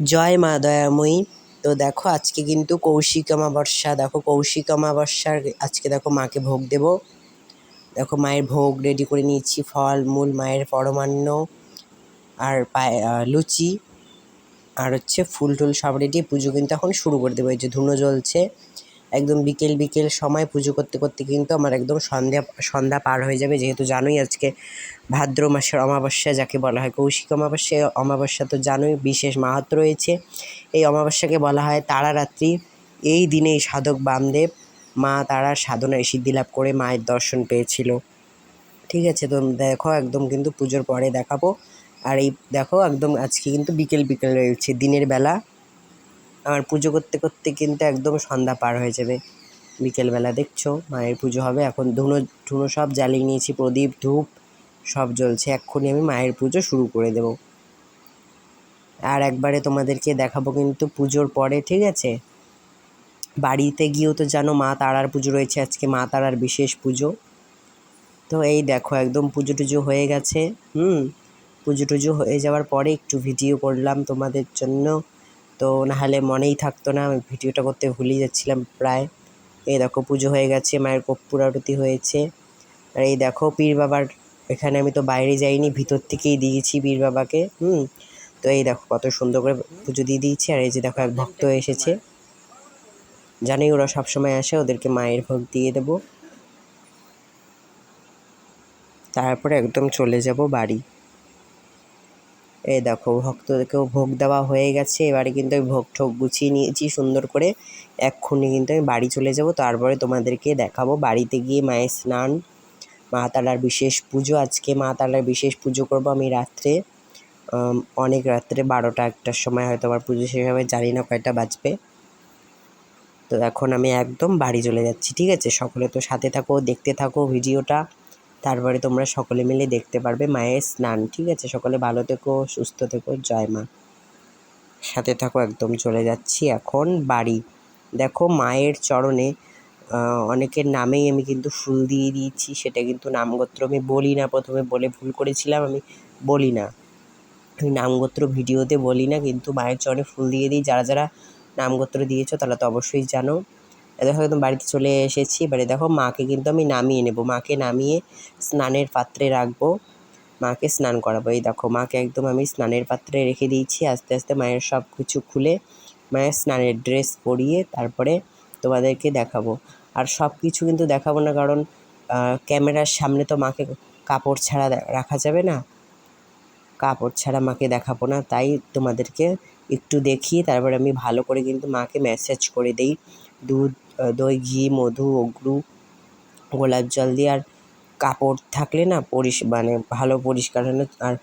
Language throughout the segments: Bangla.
জয় মা দয়াময়ী। তো দেখো, আজকে কিন্তু কৌশিক অমাবস্যা দেখো কৌশিক অমাবস্যার আজকে দেখো মাকে ভোগ দেব। দেখো, মায়ের ভোগ রেডি করে নিয়েছি, ফল, মূল, মায়ের পরমান্ন আর পায়ে লুচি আর হচ্ছে ফুল টুল সব রেডি পুজো কিন্তু এখন শুরু করে দেবো। এই যে ধুনো জ্বলছে একদম বিকেল বিকেল সময় পুজো করতে করতে কিন্তু আমার একদম সন্ধ্যা সন্ধ্যা পার হয়ে যাবে। যেহেতু জানোই আজকে ভাদ্র মাসের অমাবস্যা, যাকে বলা হয় কৌশিক অমাবস্যা অমাবস্যা তো জানোই বিশেষ মাহাত্ম রয়েছে। এই অমাবস্যাকে বলা হয় তারারাত্রি। এই দিনেই সাধক বামদেব মা তারার সাধনায় সিদ্ধি লাভ করে মায়ের দর্শন পেয়েছিল। ঠিক আছে, তো দেখো একদম কিন্তু পুজোর পরে দেখাবো। আর এই দেখো একদম আজকে কিন্তু বিকেল বিকেল রয়েছে। দিনের বেলা আমার পুজো করতে করতে কিন্তু একদম সন্ধ্যা পার হয়ে যাবে। বিকেলবেলা দেখছ, মায়ের পুজো হবে। এখন ধুনো ধুনো সব জ্বালিয়ে নিয়েছি, প্রদীপ, ধূপ সব জ্বলছে। এক্ষুনি আমি মায়ের পুজো শুরু করে দেব। আর একবারে তোমাদেরকে দেখাবো কিন্তু পুজোর পরে, ঠিক আছে? বাড়িতে গিয়েও তো জানো মা তারার পুজো রয়েছে। আজকে মা তারার বিশেষ পুজো। তো এই দেখো, একদম পুজো টুজো হয়ে গেছে। হুম, পুজো টুজো হয়ে যাওয়ার পরে একটু ভিডিও করলাম তোমাদের জন্য। তো নাহলে মনেই থাকতো না, আমি ভিডিওটা করতে ভুলে যাচ্ছিলাম প্রায়। এই দেখো, পুজো হয়ে গেছে, মায়ের কর্পূর আরতি হয়েছে। আর এই দেখো, পীর বাবার, এখানে আমি তো বাইরে যাইনি, ভিতর থেকেই দিয়েছি পীর বাবাকে, হুম। তো এই দেখো, কত সুন্দর করে পুজো দিয়ে দিয়েছি। আর এই যে দেখো, এক ভক্ত এসেছে। জানি ওরা সবসময় আসে, ওদেরকে মায়ের ভোগ দিয়ে দেবো। তারপরে একদম চলে যাব বাড়ি। এই দেখো, ভক্তদেরকেও ভোগ দেওয়া হয়ে গেছে। এবারে কিন্তু আমি ভোগ ঠোক গুছিয়ে নিয়েছি সুন্দর করে। এক্ষুনি কিন্তু আমি বাড়ি চলে যাব। তারপরে তোমাদেরকে দেখাবো। বাড়িতে গিয়ে মায়ের স্নান, মা তারার বিশেষ পুজো। আজকে মা তারার বিশেষ পুজো করব আমি রাত্রে। অনেক রাত্রে বারোটা একটার সময় হয়তো আমার পুজো শেষ হবে, জানি না কয়টা বাজবে। তো এখন আমি একদম বাড়ি চলে যাচ্ছি, ঠিক আছে? সকলে তো সাথে থাকো, দেখতে থাকো ভিডিওটা। তারপরে তোমরা সকলে মিলে দেখতে পারবে মায়ের স্নান, ঠিক আছে? সকলে ভালো থেকো, সুস্থ থেকো। জয় মা। সাথে থাকো, একদম চলে যাচ্ছি এখন বাড়ি। দেখো মায়ের চরণে অনেকের নামেই আমি কিন্তু ফুল দিয়ে দিয়েছি, সেটা কিন্তু নামগোত্র আমি বলি না। প্রথমে বলে ভুল করেছিলাম, আমি বলি না। আমি নামগোত্র ভিডিওতে বলি না, কিন্তু মায়ের চরণে ফুল দিয়ে দিই। যারা যারা নামগোত্র দিয়েছ, তারা তো অবশ্যই জানো। দেখো একদম বাড়িতে চলে এসেছি। এবারে দেখো মাকে কিন্তু আমি নামিয়ে নেব। মাকে নামিয়ে স্নানের পাত্রে রাখব। মাকে স্নান করাবো। এই দেখো মাকে একদম আমি স্নানের পাত্রে রেখে দিয়েছি। আস্তে আস্তে মায়ের সব কিছু খুলে মায়ের স্নানের ড্রেস পরিয়ে তারপরে তোমাদেরকে দেখাবো। আর সব কিছু কিন্তু দেখাবো না কারণ ক্যামেরার সামনে তো মাকে কাপড় ছাড়া রাখা যাবে না। কাপড় ছাড়া মাকে দেখাবো না। তাই তোমাদেরকে একটু দেখিয়ে তারপরে আমি ভালো করে কিন্তু মাকে ম্যাসাজ করে দিই। দুধ দই, ঘি, মধু, অগ্রু, গোলাপ জল দিয়ে আর কাপড় থাকলে না পরিষ মানে ভালো পরিষ্কার না। আর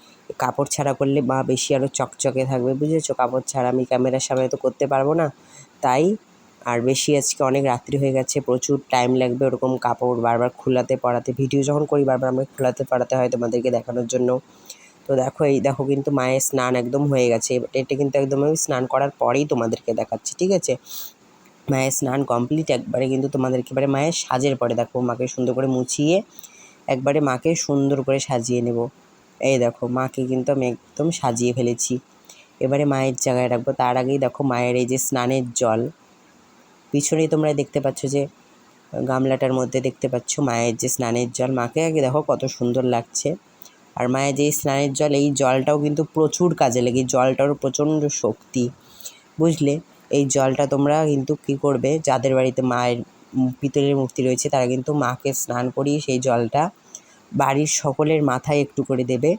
কাপড় ছাড়া করলে মা বেশি আরও চকচকে থাকবে, বুঝেছ? কাপড় ছাড়া আমি ক্যামেরার সামনে তো করতে পারব না। তাই আর বেশি আজকে অনেক রাত্রি হয়ে গেছে, প্রচুর টাইম লাগবে ওরকম কাপড় বারবার খোলাতে পড়াতে ভিডিও যখন করি বারবার আমাকে খোলাতে পড়াতে হয় তোমাদেরকে দেখানোর জন্য। তো দেখো, এই দেখো কিন্তু মায়ের স্নান একদম হয়ে গেছে। এটা কিন্তু একদম আমি স্নান করার পরেই তোমাদেরকে দেখাচ্ছি, ঠিক আছে? মায়ের স্নান কমপ্লিট একবারে কিন্তু তোমাদেরকে এবারে মায়ের সাজের পরে দেখো, মাকে সুন্দর করে মুছিয়ে একবারে মাকে সুন্দর করে সাজিয়ে নেব। এই দেখো, মাকে কিন্তু আমি একদম সাজিয়ে ফেলেছি। এবারে মায়ের জায়গায় রাখব। তার আগেই দেখো মায়ের এই যে স্নানের জল, পিছনেই তোমরা দেখতে পাচ্ছ যে গামলাটার মধ্যে দেখতে পাচ্ছ মায়ের যে স্নানের জল। মাকে আগে দেখো কত সুন্দর লাগছে। আর মায়ের যে স্নানের জল, এই জলটাও কিন্তু প্রচুর কাজে লাগে। জলটারও প্রচণ্ড শক্তি, বুঝলে? এই জলটা তোমরা কিন্তু কী করবে? যাদের বাড়িতে মায়ের পিতলের মূর্তি রয়েছে, তারা কিন্তু মাকে স্নান করিয়ে সেই জলটা বাড়ির সকলের মাথায় একটু করে দেবে।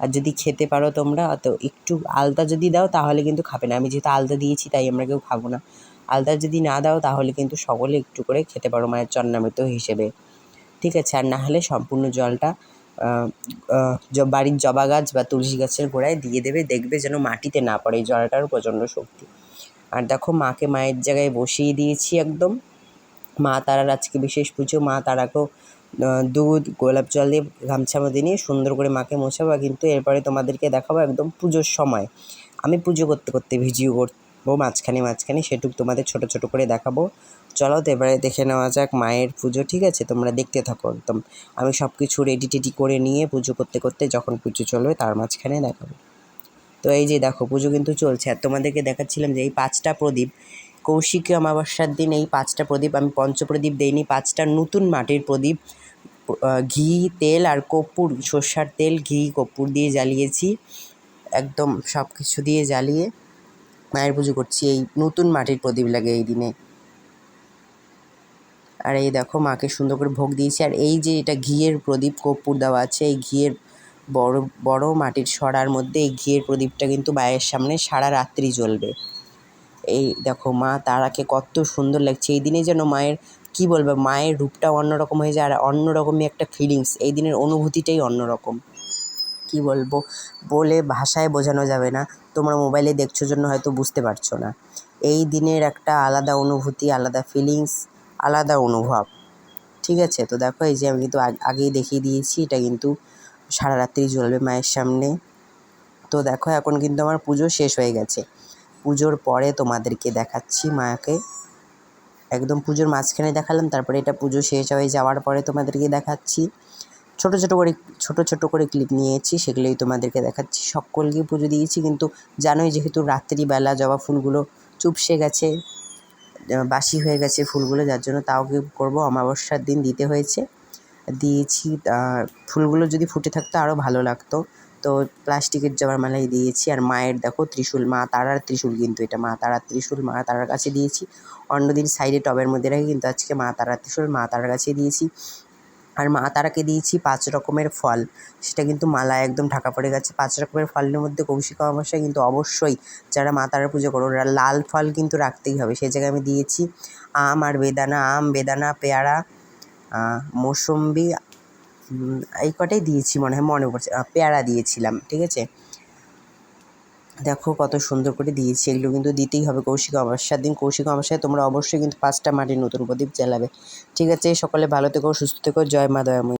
আর যদি খেতে পারো তোমরা, তো একটু আলতা যদি দাও তাহলে কিন্তু খাবে না। আমি যেহেতু আলতা দিয়েছি তাই আমরা কেউ খাব না। আলতা যদি না দাও তাহলে কিন্তু সকলে একটু করে খেতে পারো মায়ের চন্নামৃত হিসেবে। ঠিক আছে? আর না হলে সম্পূর্ণ জলটা বাড়ির জবা গাছ বা তুলসী গাছের গোড়ায় দিয়ে দেবে। দেখবে যেন মাটিতে না পড়ে এই জলটার প্রচণ্ড শক্তি। আর দেখো মাকে মায়ের জায়গায় বসিয়ে দিয়েছি একদম। মা তারার আজকে বিশেষ পুজো। মা তারাকেও দুধ, গোলাপ জল দিয়ে গামছা মধ্যে নিয়ে সুন্দর করে মাকে মোছাবো। কিন্তু এরপরে তোমাদেরকে দেখাবো একদম পুজোর সময়। আমি পুজো করতে করতে ভিডিও করব মাঝখানে মাঝখানে, সেটুক তোমাদের ছোট ছোট করে দেখাবো। চলো তো এবারে দেখে নেওয়া যাক মায়ের পুজো, ঠিক আছে? তোমরা দেখতে থাকো একদম। আমি সব কিছু রেডি টেডি করে নিয়ে পুজো করতে করতে যখন পুজো চলবে তার মাঝখানে দেখাবো। তো এই যে দেখো, পুজো কিন্তু চলছে। আর তোমাদেরকে দেখাচ্ছিলাম যে এই পাঁচটা প্রদীপ, কৌশিকী অমাবস্যার দিন এই পাঁচটা প্রদীপ, আমি পঞ্চপ্রদীপ দেইনি, পাঁচটা নতুন মাটির প্রদীপ ঘি, তেল আর কর্পূর, সর্ষার তেল, ঘি, কর্পূর দিয়ে জ্বালিয়েছি, একদম সব কিছু দিয়ে জ্বালিয়ে মায়ের পুজো করছি, এই নতুন মাটির প্রদীপ লাগে এই দিনে। আর এই দেখো, মাকে সুন্দর করে ভোগ দিয়েছি। আর এই যে এটা ঘিয়ের প্রদীপ, কর্পূর দেওয়া আছে, এই ঘিয়ের বড় বড় মাটির সরার মধ্যে এই ঘিয়ের প্রদীপটা কিন্তু মায়ের সামনে সারা রাত্রি জ্বলবে। এই দেখো মা তারাকে কত সুন্দর লাগছে। এই দিনে যেন মায়ের, কি বলব, মায়ের রূপটা অন্যরকম হয়ে যায় আর অন্যরকমই একটা ফিলিংস এই দিনের অনুভূতিটাই অন্যরকম। কি বলব, বলে ভাষায় বোঝানো যাবে না। তোমরা মোবাইলে দেখছ জন্য হয়তো বুঝতে পারছ না। এই দিনের একটা আলাদা অনুভূতি, আলাদা ফিলিংস আলাদা অনুভব। ঠিক আছে? তো দেখো এই যে আমি কিন্তু আগেই দেখিয়ে দিয়েছি, এটা কিন্তু সারা রাত্রি জ্বলবে মায়ের সামনে। তো দেখো, এখন কিন্তু আমার পুজো শেষ হয়ে গেছে। পুজোর পরে তোমাদেরকে দেখাচ্ছি মাকে। একদম পুজোর মাঝখানে দেখালাম, তারপরে এটা পুজো শেষ হয়ে যাওয়ার পরে তোমাদেরকে দেখাচ্ছি। ছোট ছোট করে, ছোট ছোট করে ক্লিপ নিয়েছি, সেগুলোই তোমাদেরকে দেখাচ্ছি। সকলকে পুজো দিয়েছি, কিন্তু জানোই যেহেতু রাত্রিবেলা জবা ফুলগুলো চুপসে গেছে, বাসি হয়ে গেছে ফুলগুলো, যার জন্য তাও কি করব? অমাবস্যার দিন দিতে হয়েছে। দিয়েছি। ফুলগুলো যদি ফুটে থাকতো আরও ভালো লাগতো। তো প্লাস্টিকের জবার মালাই দিয়েছি। আর মায়ের দেখো ত্রিশূল, মা তারার ত্রিশূল কিন্তু এটা, মা তারার ত্রিশূল, মা তারার কাছে দিয়েছি। অন্যদিন সাইডে টবের মধ্যে রাখি কিন্তু আজকে মা তারার ত্রিশূল, মা তারার কাছে দিয়েছি। আর মা তারাকে দিয়েছি পাঁচ রকমের ফল। সেটা কিন্তু মালা একদম ঢাকা পড়ে গেছে। পাঁচ রকমের ফলের মধ্যে কৌশিক অমাবস্যায় কিন্তু অবশ্যই যারা মা তারার পুজো করো, ওরা লাল ফল কিন্তু রাখতেই হবে। সেই জায়গায় আমি দিয়েছি আম আর বেদানা, আম, বেদানা, পেয়ারা মৌসম্বি এই কটাই দিয়েছি মনে হয়, মনে পড়ছে। পেয়ারা দিয়েছিলাম, ঠিক আছে? দেখো কত সুন্দর করে দিয়েছি, এগুলো কিন্তু দিতেই হবে কৌশিক অমাবস্যার দিন। কৌশিক অমাবস্যায় তোমরা অবশ্যই কিন্তু পাঁচটা মাটির নতুন প্রদীপ জ্বালাবে, ঠিক আছে? সকলে ভালো থেকো, সুস্থ থেকো, জয় মা দয়াময়ী।